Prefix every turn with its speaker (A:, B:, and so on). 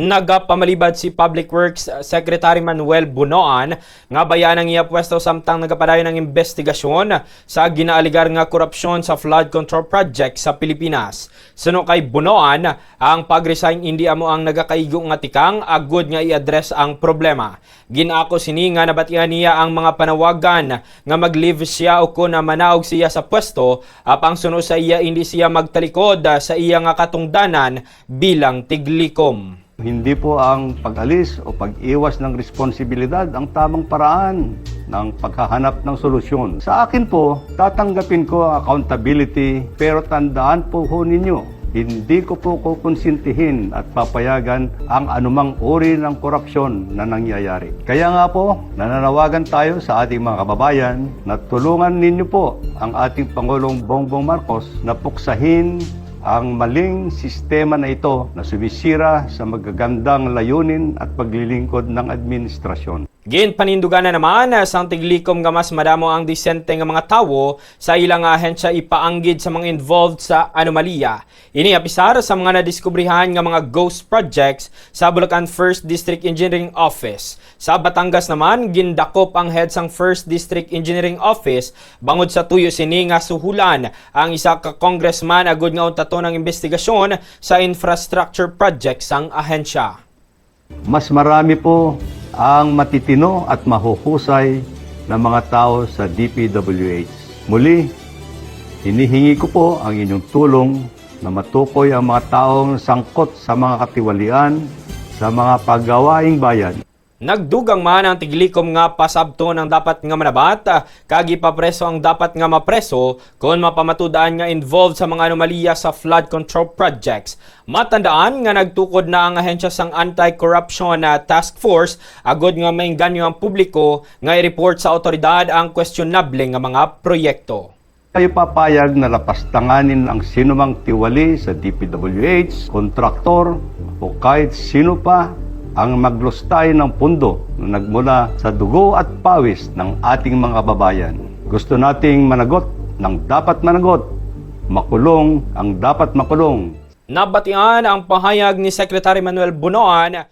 A: Nagapamalibad si Public Works Secretary Manuel Bunoan nga bayan ang iya pwesto samtang nagapadayon ng investigasyon sa ginaaligar nga korupsyon sa flood control project sa Pilipinas. Suno kay Bunoan, ang pag-resign hindi amo ang nagakaigo nga tikang agud nga i-address ang problema. Ginako sini nga nabatian niya ang mga panawagan nga mag-leave siya o na manaog siya sa pwesto apang suno sa iya hindi siya magtalikod sa iya nga katungdanan bilang tiglikom.
B: Hindi po ang pag-alis o pag-iwas ng responsibilidad ang tamang paraan ng paghahanap ng solusyon. Sa akin po, tatanggapin ko accountability pero tandaan po ho ninyo, hindi ko po kukonsintihin at papayagan ang anumang uri ng korupsyon na nangyayari. Kaya nga po, nananawagan tayo sa ating mga kababayan na tulungan ninyo po ang ating Pangulong Bongbong Marcos na puksahin ang maling sistema na ito na sumisira sa magagandang layunin at paglilingkod ng administrasyon.
A: Gin panindugan na naman eh, sa tiglikom nga mas madamo ang disente nga mga tawo sa ilang ahensya ipaanggid sa mga involved sa anomalya. Ini apisar sa mga nadiskubrihan nga mga ghost projects sa Bulacan First District Engineering Office. Sa Batangas naman, gindakop ang head sang First District Engineering Office bangod sa tuyo sini nga suhulan ang isa ka congressman agud nga untato ng investigasyon sa infrastructure projects sang ahensya.
B: Mas marami po ang matitino at mahuhusay na mga tao sa DPWH. Muli, hinihingi ko po ang inyong tulong na matukoy ang mga taong sangkot sa mga katiwalian sa mga paggawaing bayan.
A: Nagdugang man ang tiglikom nga pasabto ng dapat nga manabat, kagi pa preso ang dapat nga mapreso kung mapamatudaan nga involved sa mga anomalya sa flood control projects. Matandaan nga nagtukod na ang ahensya sang Anti-Corruption na Task Force agod nga maingganyo ang publiko nga i-report sa otoridad ang questionable nga mga proyekto.
B: Kayo papayag na lapastanganin ang sinumang tiwali sa DPWH, kontraktor o kahit sino pa ang maglustay ng pundo na nagmula sa dugo at pawis ng ating mga babayan. Gusto nating managot ng dapat managot, makulong ang dapat makulong.
A: Nabatian ang pahayag ni Secretary Manuel Bunoan